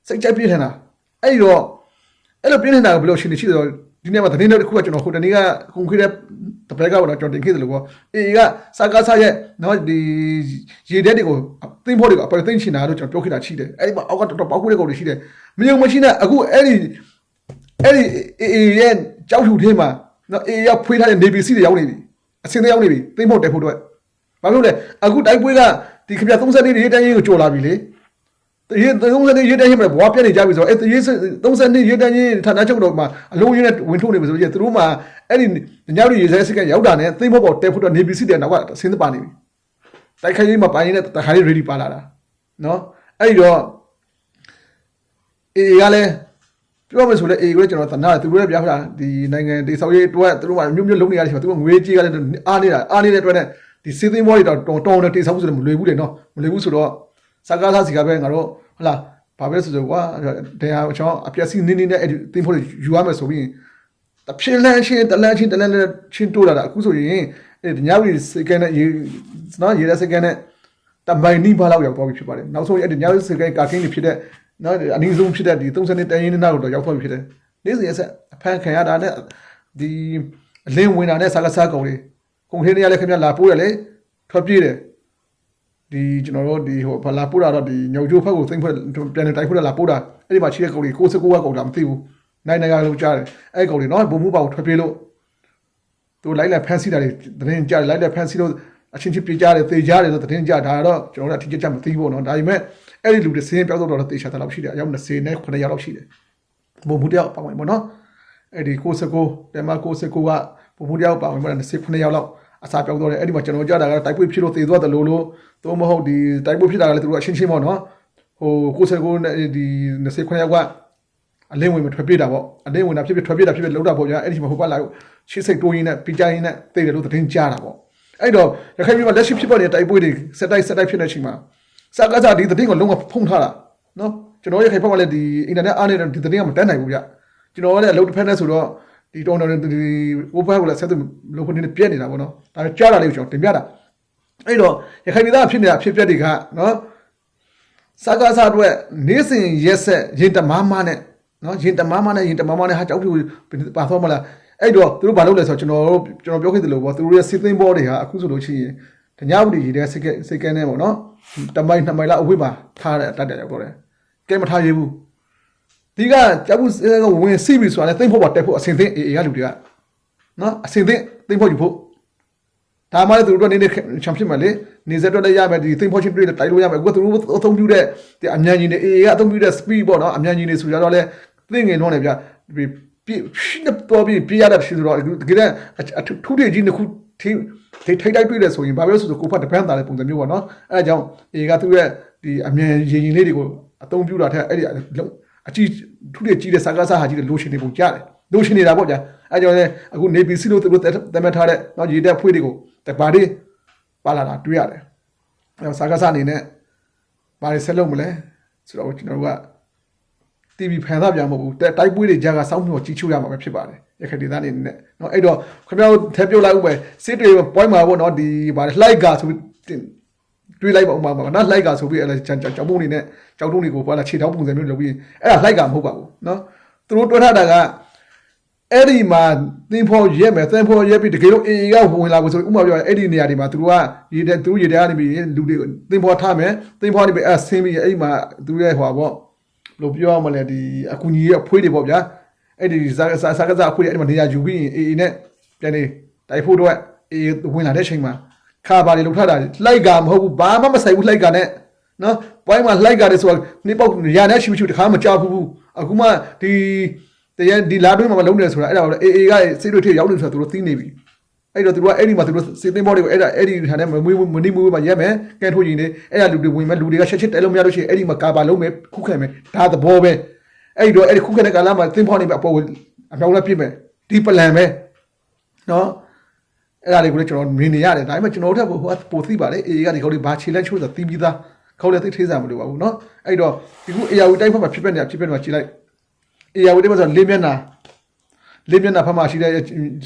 Speaker 1: စိတ်ကြိုက်ပြင်းထန်တာအဲ့ဒီတော့အဲ့လိုပြင်းထန်တာကဘယ်လိုရှင်နေရှိတော့ဒီနေ့မှာသတင်းတော့တစ်ခုကကျွန်တော်ဟိုတနေ့ကကွန်ကရစ် တပည့်ကတော့ကျွန်တော်တင်ခဲ့တယ်လို့ပေါ့အေးကစာကားစားရဲ့နော်ဒီရေတဲ့တွေကိုသိမ့်ဖို့တွေကိုအပေါ်သိမ့်ချင်တာလို့ကျွန်တော်ပြောခဲ့တာရှိတယ်အဲ့ဒီမှာအောက်ကတော်တော်ပေါက်ခွေးတဲ့ကောင်တွေရှိတယ်မယုံမရှိနဲ့အခုအဲ့ဒီအဲ့ဒီအေးရဲ့ကြောက်ဖြူထဲမှာနော်အေးရဖွေးထားတဲ့ Navy Sea တွေရောက်နေပြီအစင်းတွေရောက်နေပြီသိမ့်ဖို့တက်ဖို့တော့ဘာလို့လဲအခုတိုက်ပွဲကဒီခင်ဗျာ30လေးရေတန်းရင်ကိုကြော်လာပြီလေ ရေ30လေးရေတန်းရင်မှာဘွားပြက်နေကြပြီဆိုတော့အဲ့ရေ30လေးရေတန်းရင်ဌာနချုပ်တော့မှာအလုံးရင်းနဲ့ဝင်ထုတ်နေပြီဆိုရင်သူတို့မှာအဲ့ဒီညောက်ရီရေစဲစကရောက်တာနဲ့သိမ့်ဖို့ပေါ်တက်ဖို့တော့ Navy Sea တွေနောက်ကဆင်းသပါနေပြီတိုက်ခိုက်ရေးမှာပိုင်းနေတဲ့တခါလေး ready ပါလာတာနော်အဲ့ဒီတော့အေးကလည်းပြောမယ်ဆိုလဲအေးကလည်းကျွန်တော်တနာတယ်သူတို့လည်းပြတာဒီနိုင်ငံဒီဆောက်ရေးအတွက်သူတို့ကမျိုးမျိုးလုံးနေရတယ်ဆိုတော့သူကငွေကြီးကလည်းအားနေတာအားနေတဲ့အတွက်နဲ့ဒီစီးသိမ်းဘောတွေတော့တောင်းတောင်းနဲ့တိတ်ဆောက်ဆိုလည်းမလွယ်ဘူးလေနော်မလွယ်ဘူးဆိုတော့ စကားစားစီကပဲငါတို့ဟလာဘာပဲဆိုဆိုကွာတရားချောင်းအပြက်စီနင်းနေနဲ့အဲ့ဒီသိမ်းဖို့ယူရမယ်ဆိုပြီးတဖြစ်လန်းချင်းတလန်းချင်းတလန်းချင်းတိုးလာတာအခုဆိုရင်အဲ့ဒီညဝီစကန်နဲ့ရေနော်ရေစကန်နဲ့တမိုင်နီးဘာလောက်ရောက်သွားပြီဖြစ်ပါတယ်နောက်ဆုံးအဲ့ဒီညဝီစကန်ကာကင်းတွေဖြစ်တဲ့နော်အနည်းဆုံးဖြစ်တဲ့ဒီ30နှစ်တန်ရင်းနားတော့ရောက်သွားပြီဖြစ်တယ်နေ့စဉ်အဆက်အဖန်ခံရတာနဲ့ဒီအလင်းဝင်တာနဲ့စားကစားကုန်တွေကုန်ထင်းတွေကလည်းခင်ဗျလာပိုးတယ်လေထွက်ပြေးတယ် ဒီကျွန်တော်တို့ဒီဟိုဘာလာပိုးတာတော့ဒီညောင်ကျိုးဖက်ကိုသိမ့်ဖွဲ့ပြန်နေတိုက်ဖွဲ့လာပိုးတာအဲ့ဒီမှာရှိတဲ့ကုန်တွေ69ကကုန်တာမသိဘူးနိုင်နိုင်ကလုံးကြားတယ်အဲ့ကုန်တွေနော်ဘုံမှုပါကိုထွက်ပြေးလို့သူလိုက်လက်ဖန်စီတာတွေတင်းကြားလိုက်လက်ဖန်စီလို့အချင်းချင်းပြေးကြတယ်သေကြတယ်ဆိုတင်းကြားဒါတော့ကျွန်တော်တို့အထင်ကြီးချက်မသိဘူးပေါ့နော်ဒါပေမဲ့အဲ့ဒီလူတွေစင်းပြောက်တော့တော့တေချာတဲ့လောက်ရှိတယ်အယောက်20နဲ့9ယောက်လောက်ရှိတယ်ဘုံမှုတယောက်ပါဝင်ပေါ့နော်အဲ့ဒီ69တဲမှာ69ကဘုံမှုတယောက်ပါဝင်ပေါ့29ယောက်လောက် အစာပြောက်တော့တယ်အဲ့ဒီမှာကျွန်တော်ကြားတာကတိုက်ပွဲဖြစ်လို့သေသွားတယ်လို့လို့သို့မဟုတ်ဒီတိုက်ပွဲဖြစ်တာကလည်းသူတို့အချင်းချင်းပေါ့နော်ဟို69နဲ့ဒီ29ယောက်ကအလင်းဝင်မထွက်ပြေးတာပေါ့အလင်းဝင်တာဖြစ်ဖြစ်ထွက်ပြေးတာဖြစ်ဖြစ်လောက်တာပေါ့ညာအဲ့ဒီမှာဟိုဘက်လာရှေ့စိတ်တိုးရင်းနဲ့ပြကြရင်းနဲ့သိတယ်လို့သတင်းကြားတာပေါ့အဲ့တော့ရခိုင်ပြည်မှာလက်ရှိဖြစ်ပေါ်နေတဲ့တိုက်ပွဲတွေစက်တိုက်စက်တိုက်ဖြစ်နေတဲ့အချိန်မှာစကားစားဒီသတင်းကိုလုံးဝဖုံးထားတာနော်ကျွန်တော်ရခိုင်ဘက်မှာလည်းဒီအင်တာနက်အားနေတဲ့ဒီသတင်းကမတက်နိုင်ဘူးဗျကျွန်တော်လည်းအလုပ်တစ်ဖက်နဲ့ဆိုတော့ ဒီတောင်းတောင်းဒီဝဘကိုလည်းဆက်သူလုံးခွနေပြက်နေတာပေါ့နော်ဒါပေမဲ့ကြားတာလေးကိုကျွန်တော်တင်ပြတာအဲ့တော့ရခိုင်ပြည်သားဖြစ်နေတာဖြစ်ပျက်တွေကနော်စကားစားအတွက်နေစဉ်ရက်ဆက်ရင်တမားမားနဲ့နော်ရင်တမားမားနဲ့ရင်တမားမားနဲ့ဟာကြောက်ဖြူပါသွားမလားအဲ့တော့သူတို့ဘာလုပ်လဲဆိုတော့ကျွန်တော်တို့ကျွန်တော်ပြောခဲ့သလိုပေါ့သူတို့ရဲ့စစ်သိမ်းဘောတွေဟာအခုဆိုလို့ရှိရင်တ냐ဘူးတွေရေးတဲ့စိတ်ကစိတ်ကန်းနေပေါ့နော်တမိုင်နှစ်မိုင်လောက်အဝေးမှာထားတဲ့တတ်တယ်ပြောတယ်ကဲမထားရဘူး ဒီကကြောက်ဘူးကဝင်စီးပြီဆိုတာလည်းသိမ့်ဖို့ပါတက်ဖို့အစင်သိမ့်အေးအေးကလူတွေကနော်အစင်သိမ့်သိမ့်ဖို့ယူဖို့ဒါမှလည်းသူတို့ကနေနေချန်ဖြစ်မှာလေနေဆက်တော့လည်းရမယ်ဒီ think function တွေ့တယ်တိုက်လို့ရမယ်အခုကသူတို့အသုံးပြုတဲ့ဒီအမြန်ကြီးနေ AA ကအသုံးပြုတဲ့ speed ပေါ့နော်အမြန်ကြီးနေဆိုကြတော့လေသိငင်တော့လေဗျဒီပြရှင်းတော့ပြပြရတဲ့ဖြစ်ဆိုတော့တကယ်အထူးတွေကြီးတစ်ခုထိထိထိတိုက်တွေ့တယ်ဆိုရင်ဘာပဲဆိုဆိုကိုဖတ်တပန်းတာတဲ့ပုံစံမျိုးပေါ့နော်အဲအကြောင်း AA ကသူ့ရဲ့ဒီအမြန်ရင်ရင်လေးတွေကိုအသုံးပြုတာထက်အဲ့ဒီ အကြည့်ထုတဲ့ကြီးတဲ့စကားစားဟာကြီးတဲ့လိုချင်နေပုံကြားတယ်လိုချင်နေတာပေါ့ဗျာအဲကြောင့်လည်းအခုနေပြည်စီလို့သူတို့တမတ်ထားတဲ့နော်ရေတက်ဖွေးတွေကိုတပါတိပါလာတာတွေ့ရတယ်အဲစကားစားအနေနဲ့ဘာတွေဆက်လုပ်မလဲဆိုတော့ကျွန်တော်တို့က TV ဖန်သားပြန်မဟုတ်ဘူးတိုက်ပွဲတွေကြားကစောင့်မျှော်ကြီးချိုးရမှာပဲဖြစ်ပါတယ်ရခိုင်ဒေသနေနဲ့နော်အဲ့တော့ခင်ဗျားတို့ထဲပြုတ်လိုက်ဦးပဲစစ်တွေ point မှာပေါ့နော်ဒီဘာလဲ like ကဆိုပြီး တွေးလိုက်ပါဥမာပါနော်လိုက်ကဆိုပြီးအဲ့ဒါကြောက်ပုံနေနဲ့ကြောက်တုံးတွေကိုဘာလဲခြေထောက်ပုံစံမျိုးလုပ်ပြီးအဲ့ဒါလိုက်ကမဟုတ်ပါဘူးနော်သူတို့တွဲထားတာကအဲ့ဒီမှာသင်ဖို့ရက်မယ်သင်ဖို့ရက်ပြီးတကယ်လို့အေအေကဝင်လာကိုဆိုဥမာပြောအဲ့ဒီနေရာတွေမှာသူတို့ကရေတဲသူတို့ရေတဲကနေပြီးလူတွေသင်ဖို့ထားမယ်သင်ဖို့ကနေပြီးအဲ့ဆင်းပြီးအဲ့မှာသူတို့ရဲ့ဟွာပေါ့ဘယ်လိုပြောရမလဲဒီအကူကြီးရဲ့အဖွေးတွေပေါ့ဗျာအဲ့ဒီစာစာကစားအဖွေးတွေအဲ့ဒီမှာနေရာယူပြီးအေအေနဲ့ပြန်နေတိုက်ဖို့တော့အေအေဝင်လာတဲ့ချိန်မှာ ခါပါလေလောက်ထတာလိုက်ကမဟုတ်ဘူးဘာမှမဆိုင်ဘူးလိုက်ကနဲ့နော်ပွိုင်းမှာလိုက်ကတယ်ဆိုတော့နေပေါက်ရတဲ့ရှိမရှိတခါမကြောက်ဘူးအခုမှဒီတရဒီလာတွင်းမှာမလုံးနေဆိုတာအဲ့ဒါကိုအေအေကစိတ်တွေထိရောက်နေဆိုတာသူတို့သိနေပြီအဲ့တော့သူတို့ကအဲ့ဒီမှာသူတို့စေတင်ဘောတွေကိုအဲ့ဒါအဲ့ဒီဟာနဲ့မမွေးမနေမွေးမှာရက်မယ်ကဲထိုးရင်နေအဲ့ဒါလူတွေဝင်မယ်လူတွေကချက်ချက်တဲလို့မရလို့ရှိရင်အဲ့ဒီမှာကာပါလုံးမယ်ခုခဲမယ်ဒါသဘောပဲအဲ့တော့အဲ့ဒီခုခဲတဲ့ကာလမှာသင်ဖောနေပဲအပေါ်အမြောက်လည်းပြစ်မယ်ဒီပလန်ပဲနော် အဲ့ဒါတွေကိုလည်းကျွန်တော်မြင်နေရတယ်ဒါပေမဲ့ကျွန်တော်တို့ထက်ပိုပိုသိပါလေအေကဒီကောက်လေးဘာခြေလက်ချိုးဆိုတာသိပြီးသားခေါက်လည်းသိသေးစားမလို့ပါဘူးနော်အဲ့တော့ဒီခု AR တိုက်ဖက်မှာဖြစ်ပက်နေတာဖြစ်ပက်နေတာခြေလိုက် AR တိုက်ဖက်ဆိုလေးမျက်နှာလေးမျက်နှာဖက်မှာရှိတဲ့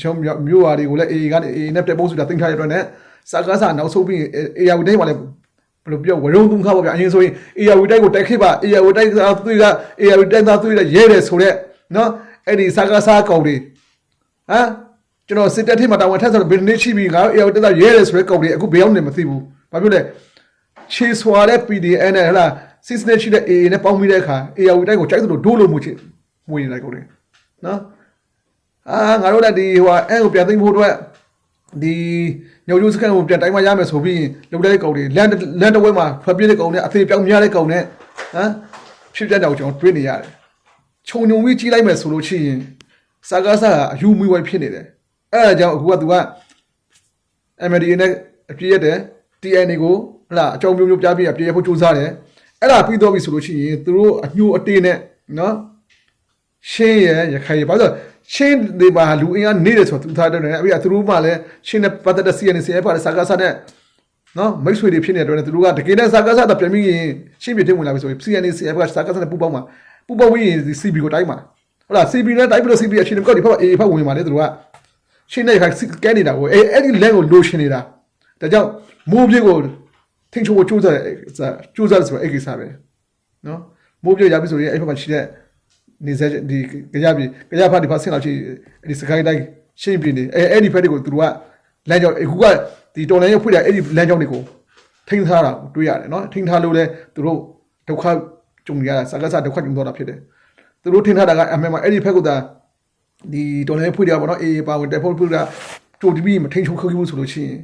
Speaker 1: ချုံမျိုးဝါတွေကိုလည်း AA ကနေ AA နဲ့တက်ပုံးစုတာတင်ထားရတဲ့အတွက်နဲ့စာကားစာနောက်ဆုံးပြီး AR တိုက်မှာလည်းဘယ်လိုပြောဝရုံသုံးခါပေါ့ဗျာအရင်ဆိုရင် AR တိုက်ကိုတိုက်ခဲ့ပါ AR တိုက်သားသွေးက AR တိုက်သားသွေးကရဲတယ်ဆိုတော့နော်အဲ့ဒီစာကားစာကောင်တွေဟမ် ကျွန်တော်စစ်တပ်ထိပ်မှာတာဝန်ထက်ဆိုတော့ဘယ်နှစ်ရှိပြီငါ AR တိုက်သားရဲတယ်ဆိုတဲ့ကောင်တွေအခုဘယ်ရောက်နေမသိဘူးဘာဖြစ်လဲချေဆွာတဲ့ PDN နဲ့ဟလာစစ်စနစ်ရှိတဲ့ AA နဲ့ပေါင်းပြီးတဲ့အခါ AR တိုက်ကိုကြိုက်သလိုဒိုးလို့မှုချင်မွေးနေတာကောင်တွေနော်အာငါတို့လည်းဒီဟိုအဲကိုပြန်သိမ်းဖို့အတွက်ဒီညိုကျူးစကန်ကိုပြန်တိုင်းမရမယ်ဆိုပြီးလုံတဲ့ကောင်တွေလန်လန်တဝဲမှာထွက်ပြေးတဲ့ကောင်တွေအသေးပြောင်းများတဲ့ကောင်တွေဟမ်ဖြစ်တဲ့တော့ကျွန်တော်တွေးနေရတယ်ခြုံညုံပြီးကြီးလိုက်မယ်ဆိုလို့ရှိရင်စာကားစာကအယူမွေးဝိုင်းဖြစ်နေတယ် အဲဒါကြောင့်အခုကသူက MDA နဲ့အပြည့်ရတယ် TNA ကိုဟလာအကြောင်းမျိုးမျိုးပြပြအပြည့်ရဖို့စူးစမ်းတယ်အဲ့ဒါပြီးတော့ပြီဆိုလို့ရှိရင်သူတို့အညိုအတေးနဲ့နော်ရှင်းရရခိုင်ရဘာလို့ရှင်းဒီမှာလူအင်အားနေတယ်ဆိုတော့သူထားတယ်နဲ့အဲ့ဒါသူတို့မှလည်းရှင်းတဲ့ပတ်သက်တဲ့ CNC အဖာစာကားစားတဲ့နော်မိတ်ဆွေတွေဖြစ်နေတဲ့အတွက်သူတို့ကတကယ်နဲ့စာကားစားတော့ပြန်ပြီးရင်ရှင်းပြတင်ဝင်လာပြီဆိုရင် CNC အဖာစာကားစားတဲ့ပူပေါင်းမှာပူပေါင်းပြီးရင် CB ကိုတိုင်းမှာဟုတ်လား CB နဲ့တိုင်းပြီးတော့ CB အချင်းကောက်ဒီဖက် A ဖက်ဝင်มาလေသူတို့က ရှင်းတဲ့ခိုင်ကဲနေတာကိုအဲ့အဲ့ဒီလက်ကိုလိုရှင်းနေတာဒါကြောင့်မိုးပြေကိုထင်းချိုးကိုစူးစမ်းစူးစမ်းဆိုအဲ့ကိစ္စပဲနော်မိုးပြေရပြီဆိုရင်အဲ့ဖက်မှာရှိတဲ့နေဆက်ဒီကြရပြီကြရဖတ်ဒီဖတ်ဆင်းလာရှိဒီစကိုင်းတိုင်းရှင်းပြနေအဲအဲ့ဒီဖက်တွေကိုသူတို့ကလမ်းကြောင်းအခုကဒီတော်လိုင်းရဖွင့်တဲ့အဲ့ဒီလမ်းကြောင်းတွေကိုထိန်းထားတာတွေ့ရတယ်နော်ထိန်းထားလို့လဲသူတို့ဒုက္ခကြုံရတာစကားစဒုက္ခကြုံတော့တာဖြစ်တယ်သူတို့ထိန်းထားတာကအမှန်မှာအဲ့ဒီဖက်ကိုသာ ဒီတော်လိုင်းဖွင့်ရပါတော့အေးပါဝင်တက်ဖို့ဖွင့်တာကြိုတီးပြီးမထိန်းချုပ်ခဲ့ဘူးဆိုလို့ရှိရင်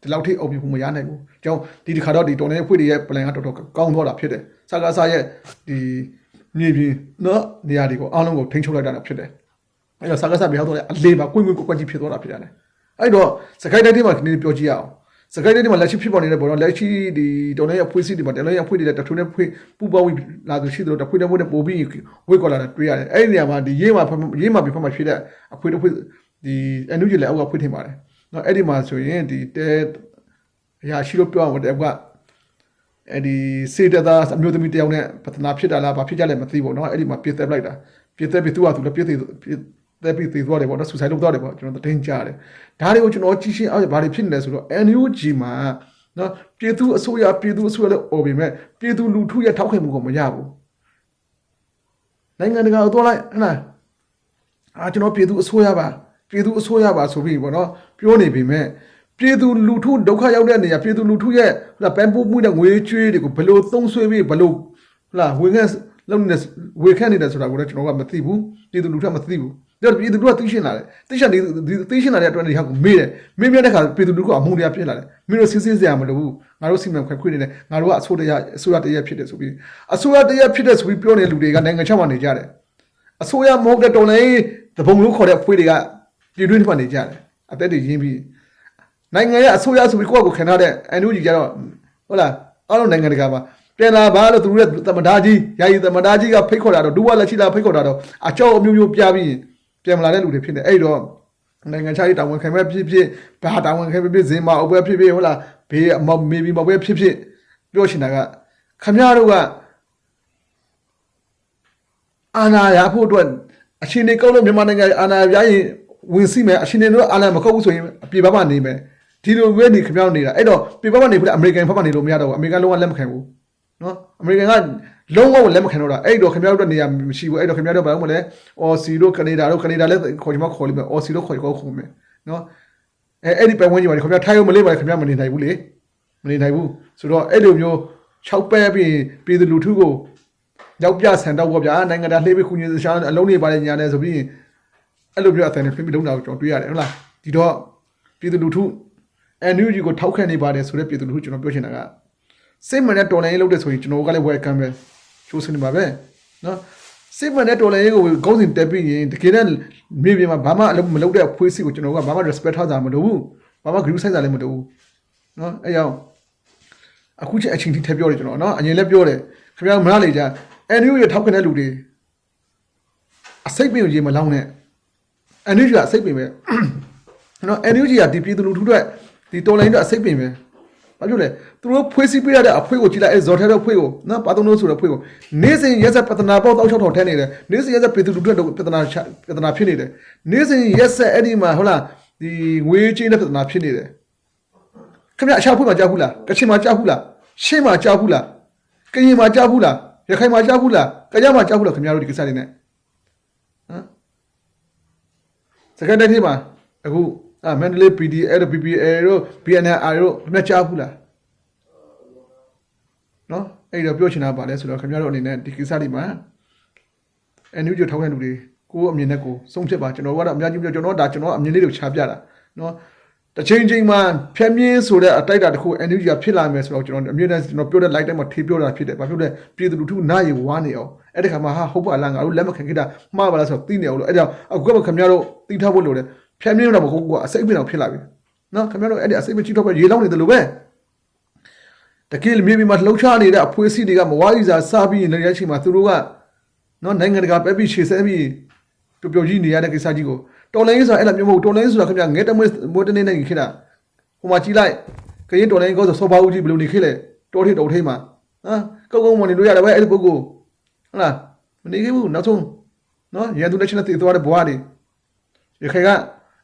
Speaker 1: ဒီလောက်ထိအုပ်ပြဖို့မရနိုင်ဘူး။ကြောင့်ဒီတစ်ခါတော့ဒီတော်လိုင်းဖွင့်ရဲ့ plan ကတော်တော်ကောင်းတော့တာဖြစ်တယ်။စကားစရဲ့ဒီမြေပြင်နော်နေရာတွေကိုအားလုံးကိုထိန်းချုပ်လိုက်တာဖြစ်တယ်။အဲ့တော့စာကစားပြောင်းတော့အလေးပါကွင်းကွင်းကွက်ကွက်ကြီးဖြစ်သွားတာဖြစ်တယ်။အဲ့တော့စကိုင်းတိုင်းထဲမှာဒီနေ့ပြောကြည့်ရအောင်။ စကိုင်းတိုင်းမှာလက်ရှိဖြစ်ပေါ်နေတဲ့ဘောတော့လက်ရှိဒီတော်လည်းအဖွဲ့စီဒီမှာတော်လည်းအဖွဲ့တွေတထုံးနဲ့ဖွဲ့ပူပေါင်းပြီးလာသူရှိသလိုတဖွဲ့တဖွဲ့နဲ့ပို့ပြီးဝေ့ကော်လာတာတွေ့ရတယ်အဲ့ဒီနေရာမှာဒီရေးမှာရေးမှာပြဖက်မှာရှိတဲ့အဖွဲ့တဖွဲ့ဒီအန်ယူဂျီလက်အောက်ကဖွဲ့ထင်ပါတယ်နော်အဲ့ဒီမှာဆိုရင်ဒီတဲအရာရှိလို့ပြောအောင်တဲ့ကအဲ့ဒီစေတသားအမျိုးသမီးတယောက်နဲ့ပထနာဖြစ်တာလားဘာဖြစ်ကြလဲမသိဘူးနော်အဲ့ဒီမှာပြစ်သက်လိုက်တာပြစ်သက်ပြီးသူ့ဟာသူလည်းပြစ်သေးပြစ် သက်ပြီးသေသွားတယ်ပေါ့နော်ဆူဆိုင်လုပ်သွားတယ်ပေါ့ကျွန်တော်တင်ကြတယ်ဒါတွေကိုကျွန်တော်ကြည့်ရှင်းအောင်ဘာတွေဖြစ်နေလဲဆိုတော့ NUG မှာနော်ပြည်သူအစိုးရပြည်သူအစိုးရလည်းអော်ပေမဲ့ပြည်သူလူထုရဲ့ထောက်ခံမှုကမရဘူးနိုင်ငံတကာကိုသွားလိုက်ဟဲ့လားအာကျွန်တော်ပြည်သူအစိုးရပါပြည်သူအစိုးရပါဆိုပြီးပေါ့နော်ပြောနေပေမဲ့ပြည်သူလူထုဒုက္ခရောက်တဲ့နေရာပြည်သူလူထုရဲ့ဟလာပန်ပိုးမှုတဲ့ငွေချွေးတွေကိုဘယ်လိုသုံးဆွဲပြီးဘယ်လိုဟလာဝင်ခန့်လုံးနေဝေခန့်နေတယ်ဆိုတာကိုလည်းကျွန်တော်ကမသိဘူးပြည်သူလူထုကမသိဘူးတော့ပြည်သူတို့ကသိရှင်းလာတယ်သိရှင်းနေသိရှင်းလာတဲ့အတွက်ဒီဟာကိုမေးတယ်မေးမြတဲ့ခါပြည်သူတို့ကအမှုတရားဖြစ်လာတယ်မင်းတို့စစ်စစ်စရာမလိုဘူးငါတို့စီမံခွဲခွေးနေတယ်ငါတို့ကအစိုးရအစိုးရတရားဖြစ်တယ်ဆိုပြီးအစိုးရတရားဖြစ်တယ်ဆိုပြီးပြောနေတဲ့လူတွေကနိုင်ငံခြားမှာနေကြတယ်အစိုးရမဟုတ်တဲ့တော်လိုင်းသဘုံလို့ခေါ်တဲ့ဖွေးတွေကပြည်တွင်းမှာနေကြတယ်အသက်တွေရင်းပြီးနိုင်ငံရဲ့အစိုးရဆိုပြီးကိုယ့်အကိုခင်ထားတဲ့အန်ယူကြီးကြတော့ဟုတ်လားအားလုံးနိုင်ငံတကာမှာပြန်လာပါလို့သူတို့ရဲ့သမ္မတကြီးယာယီသမ္မတကြီးကဖိတ်ခေါ်တာတော့ဒူဝါလက်ရှိလာဖိတ်ခေါ်တာတော့အကြောက်အမျိုးမျိုးပြပြီး ပြန်မလာတဲ့လူတွေဖြစ်နေအဲ့တော့နိုင်ငံခြားရေးတာဝန်ခံမဲ့ဖြစ်ဖြစ်ဘာတာဝန်ခံဖြစ်ဖြစ်ဇင်မာအပွဲဖြစ်ဖြစ်ဟုတ်လားဘေးအမောမေဘီမပွဲဖြစ်ဖြစ်ပြောချင်တာကခမရတို့ကအာနာရဖို့အတွက်အချင်းတွေကောက်လို့မြန်မာနိုင်ငံအာနာရရင်ဝင်စီမယ်အချင်းတွေတို့အာနာမကောက်ဘူးဆိုရင်အပြေပါမနေမယ်ဒီလိုပဲနေခမရနေတာအဲ့တော့ပြေပါမနေဖို့အမေရိကန်ဘက်ကနေလို့မရတော့ဘူးအမေရိကန်လုံးဝလက်မခံဘူးနော်အမေရိကန်က လုံးဝလက်မခံတော့တာအဲ့တော့ခင်ဗျားတို့နေရာမရှိဘူးအဲ့တော့ခင်ဗျားတို့ဘာလို့မလဲအော်စီတို့ကနေဒါတို့ကနေဒါလည်းခေါ်ချင်မှခေါ်လိမ့်မယ်အော်စီတို့ခေါ်ခေါ်ခေါ်မယ်နော်အဲအဲ့ဒီပတ်ဝန်းကျင်မှာခင်ဗျားထိုင်ရုံမလေးပါခင်ဗျားမနေနိုင်ဘူးလေမနေနိုင်ဘူးဆိုတော့အဲ့လိုမျိုး6ပဲပြီးပြည်သူလူထုကိုရောက်ပြဆန်တော့ဗျာနိုင်ငံသားလှေးပြီးခုညရှာအလုံးတွေပါလေညာနေဆိုပြီးအဲ့လိုမျိုးအတိုင်းဖိပြီးလုံးတာကိုကျွန်တော်တွေ့ရတယ်ဟုတ်လားဒီတော့ပြည်သူလူထု NUG ကိုထောက်ခံနေပါတယ်ဆိုတဲ့ပြည်သူလူထုကျွန်တော်ပြောချင်တာကစိတ်မှန်တဲ့တော်လိုင်းရေးလုပ်တဲ့ဆိုရင်ကျွန်တော်တို့ကလည်း welcome ပဲ ချိုးစနေပါပဲနော်စိတ်မှန်တဲ့တော်လိုင်းရေးကိုကောင်းစဉ်တက်ပြီးရင်တကယ်တမ်းမြေပြင်မှာဘာမှအလုပ်မလုပ်တဲ့ဖွေးစီကိုကျွန်တော်တို့ကဘာမှ respect ထားကြမှာမလို့ဘူးဘာမှ group size လည်းမလုပ်ဘူးနော်အဲကြောင့်အခုချက်အချင်းထိထည့်ပြောတယ်ကျွန်တော်နော်အရင်လည်းပြောတယ်ခင်ဗျားမလားလေကြာ NU ရထောက်ခံတဲ့လူတွေအစိတ်ပင်ကိုရေမလောင်းနဲ့ NU ကအစိတ်ပင်ပဲနော် NU ကဒီပြည်သူလူထုတွေဒီတော်လိုင်းတွေအစိတ်ပင်ပဲ ဘာဖြစ်လဲသူတို့ဖွေးစီးပေးရတဲ့အဖွေးကိုကြည့်လိုက်အဲဇော်ထဲတဲ့ဖွေးကိုနော်ပါသုံးလို့ဆိုတဲ့ဖွေးကိုနေ့စဉ်ရက်ဆက်ပတနာပေါက်တောက်ချောက်ထောင်ထဲနေတယ်နေ့စဉ်ရက်ဆက်ပြည်သူလူထုတွေပတနာပတနာဖြစ်နေတယ်နေ့စဉ်ရက်ဆက်အဲ့ဒီမှာဟုတ်လားဒီငွေချင်းတဲ့ပတနာဖြစ်နေတယ်ခင်ဗျအရှာဖွေးမှာကြောက်ဘူးလားကချင်မှာကြောက်ဘူးလားရှင်းမှာကြောက်ဘူးလားကရင်မှာကြောက်ဘူးလားရခိုင်မှာကြောက်ဘူးလားကြကြမှာကြောက်ဘူးလားခင်ဗျားတို့ဒီကိစ္စတွေနဲ့ဟမ်စကန်တဲ့ทีမှာအခု အာမန္တလေး PDA တို့ PPA တို့ BNR တို့မကြောက်ဘူးလားနော်အဲ့တော့ပြောချင်တာပါလဲဆိုတော့ခင်ဗျားတို့အနေနဲ့ဒီကိစ္စတွေမှာအန်ယူဂျီထောက်ခံလူတွေကိုယ့်အမြင်နဲ့ကိုယ်ဆုံးဖြတ်ပါကျွန်တော်ကတော့အများကြီးပြောကျွန်တော်ဒါကျွန်တော်အမြင်လေးတွေကိုခြားပြတာနော်တစ်ချိန်ချိန်မှာဖြက်မြင်းဆိုတဲ့အတိုက်တာတစ်ခု NUG ကဖြစ်လာမယ်ဆိုတော့ကျွန်တော်အမြင်နဲ့ကျွန်တော်ပြောတဲ့ light တိုင်းမှာထေးပြောတာဖြစ်တယ်။ဘာဖြစ်လဲပြည်သူလူထုနားရီဝါနေအောင်အဲ့ဒီခါမှာဟာဟုတ်ပါလားငါတို့လက်မခံခဲ့တာမှားပါလားဆိုတော့သိနေအောင်လို့အဲ့ကြောင့်အခုကခင်ဗျားတို့သိထားဖို့လိုတယ်။ ဖြက်မြင်းတော့မဟုတ်ဘူးကအစိတ်ပင်အောင်ဖြစ်လာပြီ။နော်ခင်ဗျားတို့အဲ့ဒီအစိတ်ပင်ချီတော့ပဲရေလောင်းနေတယ်လို့ပဲ။တကယ်မြေပြင်မှာလှုပ်ရှားနေတဲ့အဖွေးစီတွေကမဝါးရီစာစားပြီးနေတဲ့အချိန်မှာသူတို့ကနော်နိုင်ငံတကာပဲပြီးရှေ့ဆဲပြီးပျော်ပျော်ကြီးနေရတဲ့ကိစ္စကြီးကိုတော်လိုင်းဆိုတာအဲ့လိုမျိုးမဟုတ်တော်လိုင်းဆိုတာခင်ဗျာငဲတမွေးမွေးတနေနေခိတာဟိုမှာကြီးလိုက်ကရင်တော်လိုင်းကောဆိုစောပါဦးကြီးဘယ်လိုနေခိလဲတော်ထိတော်ထိမှာဟမ်ကောက်ကောက်မနေလို့ရတယ်ပဲအဲ့ဒီပုဂ္ဂိုလ်ဟုတ်လားမနေခဲ့ဘူးနောက်ဆုံးနော်ရန်သူလက်ချင်းနဲ့တည်သွားတဲ့ဘဝတွေရခိုင်က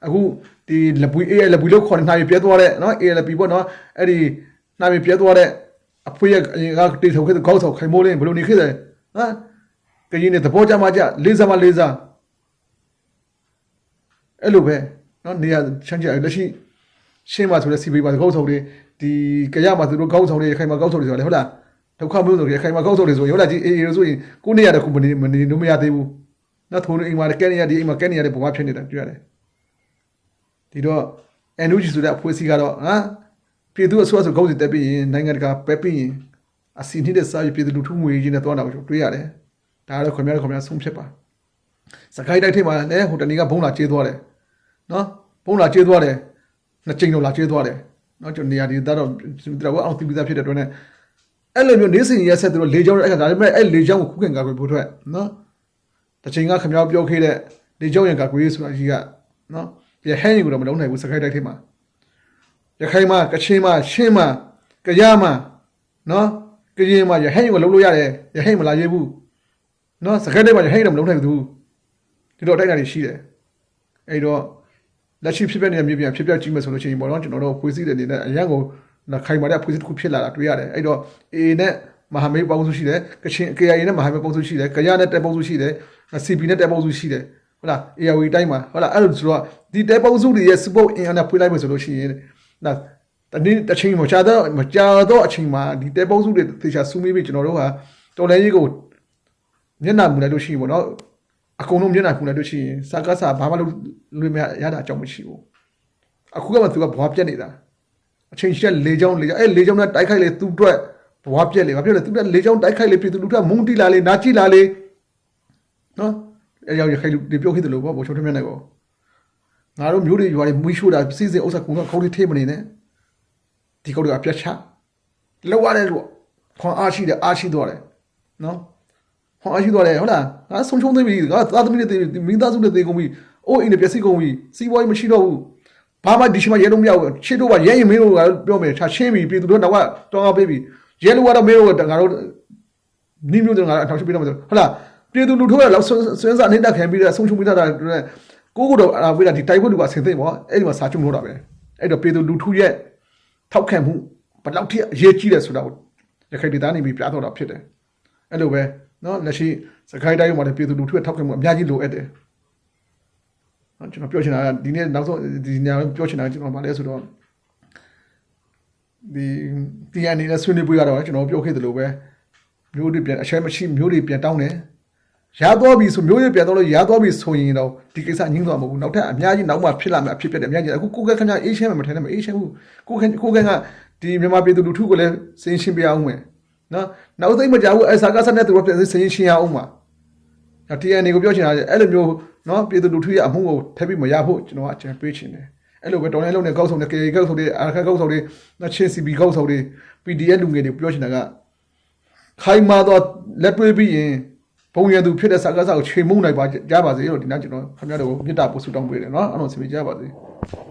Speaker 1: အခုဒီလပွေ AI လပွေလို့ခေါ်တဲ့နှာပြဲသွားတဲ့နော် ALP ပေါ့နော်အဲ့ဒီနှာပြဲသွားတဲ့အဖွေရဲ့အရင်ကတိထုတ်ခဲ့တဲ့ခေါက်ဆောက်ခိုင်မိုးလေးဘယ်လိုနေခဲ့တယ်ဟမ်ကရင်နဲ့သဘောကြမှာကြလေးစားမလေးစားအဲ့လိုပဲနော်နေရာချမ်းကြလက်ရှိရှင်းပါဆိုတဲ့စီပေးပါခေါက်ဆောက်တွေဒီကြရမှာသူတို့ခေါက်ဆောက်တွေခိုင်မှာခေါက်ဆောက်တွေဆိုတာလေဟုတ်လားဒုက္ခမျိုးဆိုကြခိုင်မှာခေါက်ဆောက်တွေဆိုရင်ဟုတ်လားဒီအေအေဆိုရင်ကိုနေရာတခုမနေမနေလို့မရသေးဘူးနော်ထုံနေအိမ်မှာကဲနေရဒီအိမ်မှာကဲနေရတဲ့ပုံမှန်ဖြစ်နေတာတွေ့ရတယ် ဒီတော့ NUG ဆိုတဲ့အဖွဲ့အစည်းကတော့ဟာပြည်သူအစိုးရဆိုကောက်စီတက်ပြီးရင်နိုင်ငံတကာပဲပြီးရင်အစီနှိတဲ့စာရေးပြည်သူလူထုငွေကြီးနဲ့တွားတာကိုတွေ့ရတယ်ဒါကတော့ခင်ဗျားတို့ခင်ဗျားဆုံးဖြတ်ပါစကိုင်းတိုက်ထိပ်မှာလည်းဟိုတနေ့ကဘုံလာကျေးသွားတယ်နော်ဘုံလာကျေးသွားတယ်နှစ်ကြိမ်တော့လာကျေးသွားတယ်နော်ကျွန်တော်နေရာဒီတော့တော့အောင်သိပြီးသားဖြစ်တဲ့အတွက်နဲ့အဲ့လိုမျိုးနေစဉ်ရက်ဆက်သူတို့လေကြောင်းအဲ့ဒါဒါပေမဲ့အဲ့လေကြောင်းကိုခုခံကာကွယ်ဖို့အတွက်နော်တစ်ချိန်ကခမောက်ပြောခဲ့တဲ့လေကြောင်းရံကာကွယ်ရေးဆိုတာကြီးကနော် ပြဟဲရင်ကိုတော့မလုံးနိုင်ဘူးစကိုင်းတိုက်ထိပ်မှာရခိုင်မှာကချင်မှာရှင်းမှာကြရမှာနော်ကရင်မှာရဟဲရင်ကိုလုံးလို့ရတယ်ရဟဲမလာရေးဘူးနော်စကိုင်းတိုက်မှာရဟဲတော့မလုံးနိုင်ဘူးဒီတော့တိုက်တာတွေရှိတယ်အဲ့တော့လက်ရှိဖြစ်ပျက်နေတဲ့မြေပြင်ဖြစ်ပျက်ကြည့်မယ်ဆိုလို့ရှိရင်ပေါ့နော်ကျွန်တော်တို့ဖွေးစည်းတဲ့အနေနဲ့အရန်ကိုခိုင်မာတဲ့ဖွေးစည်းတစ်ခုဖြစ်လာတာတွေ့ရတယ်အဲ့တော့ A နဲ့မဟာမိတ်ပေါင်းစုရှိတယ်ကချင် KIA နဲ့မဟာမိတ်ပေါင်းစုရှိတယ်ကြရနဲ့တဲပေါင်းစုရှိတယ် CP နဲ့တဲပေါင်းစုရှိတယ်ဟုတ်လား AOE တိုင်းမှာဟုတ်လားအဲ့လိုဆိုတော့ ဒီတဲပေါင်းစုတွေရဲ့ support in နဲ့ဖွေးလိုက်မယ်ဆိုလို့ရှိရင်ဒါတနေ့တစ်ချိန်မချတော့မကြာတော့အချိန်မှာဒီတဲပေါင်းစုတွေသေချာစူးမေးပြီးကျွန်တော်တို့ဟာတော်လဲရေးကိုမျက်နှာမူလိုက်လို့ရှိရင်ပေါ့နော်အကုန်လုံးမျက်နှာဖုန်လိုက်လို့ရှိရင်စကားစားဘာမှလုပ်လို့မရရတာအကြောင်းမရှိဘူးအခုကမှသူကဘွားပြက်နေတာအချိန်ရှိတဲ့လေချောင်းလေချောင်းအဲလေချောင်းနဲ့တိုက်ခိုက်လေသူ့အတွက်ဘွားပြက်လေဘာဖြစ်လဲသူကလေချောင်းတိုက်ခိုက်လေပြည်သူလူထုကမုန်းတိလာလေနာကြည့်လာလေနော်အဲရောက်ရခိုင်လူတွေပြောခဲ့တယ်လို့ပေါ့ဘောချုံထမင်းနဲ့ကော ငါတို့မျိုးတွေရွာတွေမွေးရှို့တာစီစဉ်ဥစ္စာကုန်းကခေါင်းလေးထေးမနေနဲ့ဒီကောက်တွေအပြတ်ချလောက်ရတယ်လို့ခွန်အားရှိတယ်အားရှိသွားတယ်နော်ဟောအရှိသွားတယ်ဟုတ်လားငါဆုံးချုံသိပြီငါသားသမီးနဲ့သိပြီမိသားစုနဲ့သိကုန်ပြီအိုးအိမ်နဲ့ပျက်စီးကုန်ပြီစီးပွားရေးမရှိတော့ဘူးဘာမှဒီရှိမှရဲလို့မရဘူးရှေ့တော့ကရဲရင်မင်းတို့ကပြောမယ်ချာရှင်းပြီပြည်သူတို့တော့တောင်းအားပေးပြီရဲလို့ကတော့မင်းတို့ကငါတို့နိမျိုးတွေငါအထောက်ရှိပေးတော့မှာဟုတ်လားပြည်သူလူထုကလောက်ဆွမ်းစားနေတာခံပြီးတော့ဆုံးချုံပြီးတာ ကိုကိုတော့အာဝိတာဒီတိုက်ဖို့လူကဆင်သိမ့်ပေါ့အဲ့ဒီမှာစာချုပ်လို့တာပဲအဲ့တော့ပေသူလူထုရဲ့ထောက်ခံမှုဘယ်လောက်ထိအရေးကြီးလဲဆိုတာကိုရခိုင်ဒေသနေပြီးပြတော့တာဖြစ်တယ်အဲ့လိုပဲနော်လက်ရှိစကိုင်းတိုင်းမှာလည်းပြည်သူလူထုရဲ့ထောက်ခံမှုအများကြီးလိုအပ်တယ်နော်ကျွန်တော်ပြောချင်တာကဒီနေ့နောက်ဆုံးဒီညပြောချင်တာကျွန်တော်ဗာလဲဆိုတော့ဒီတီအန်နေနဲ့ဆွေးနွေးပွဲကတော့ကျွန်တော်ပြောခဲ့သလိုပဲမျိုးတွေပြန်အချက်မရှိမျိုးတွေပြန်တောင်းတယ် ရသွားပြီဆိုမျိုးတွေပြန်တော့လို့ရသွားပြီဆိုရင်တော့ဒီကိစ္စငင်းသွားမှာမဟုတ်ဘူး။နောက်ထပ်အများကြီးနောက်မှဖြစ်လာမယ်အဖြစ်ဖြစ်တယ်အများကြီးအခုကိုကဲခဏအေးရှင်းမှမထင်နဲ့မအေးရှင်းဘူး။ကိုကဲကိုကဲကဒီမြန်မာပြည်သူလူထုကိုလည်းစင်ရှင်းပြအောင်မယ်။နော်နောက်သိမ့်မကြဘူးအဲစာကားဆက်နဲ့သူတို့ပြန်စရင်ရှင်းရအောင်ပါဒါ TNA ကိုပြောချင်တာအဲ့လိုမျိုးနော်ပြည်သူလူထုရဲ့အမှုကိုထပ်ပြီးမရဖို့ကျွန်တော်ကအကြံပေးချင်တယ်အဲ့လိုပဲတော်လိုင်းလုံးနဲ့ကောက်ဆောင်တဲ့ KK ကောက်ဆောင်တဲ့အာခက်ကောက်ဆောင်တဲ့နော်ချင်း CB ကောက်ဆောင်တဲ့ PDF လူငယ်တွေပြောချင်တာကခိုင်မာတော့လက်တွဲပြီးရင် ဘုံရသူဖြစ်တဲ့စာကားစာကိုချိန်မုံနိုင်ပါကြပါစေလို့ဒီနေ့ကျွန်တော်ခင်ဗျားတို့ကိုမေတ္တာပို့ဆုတောင်းပေးတယ်နော်အဲ့လိုစီမကြပါစေ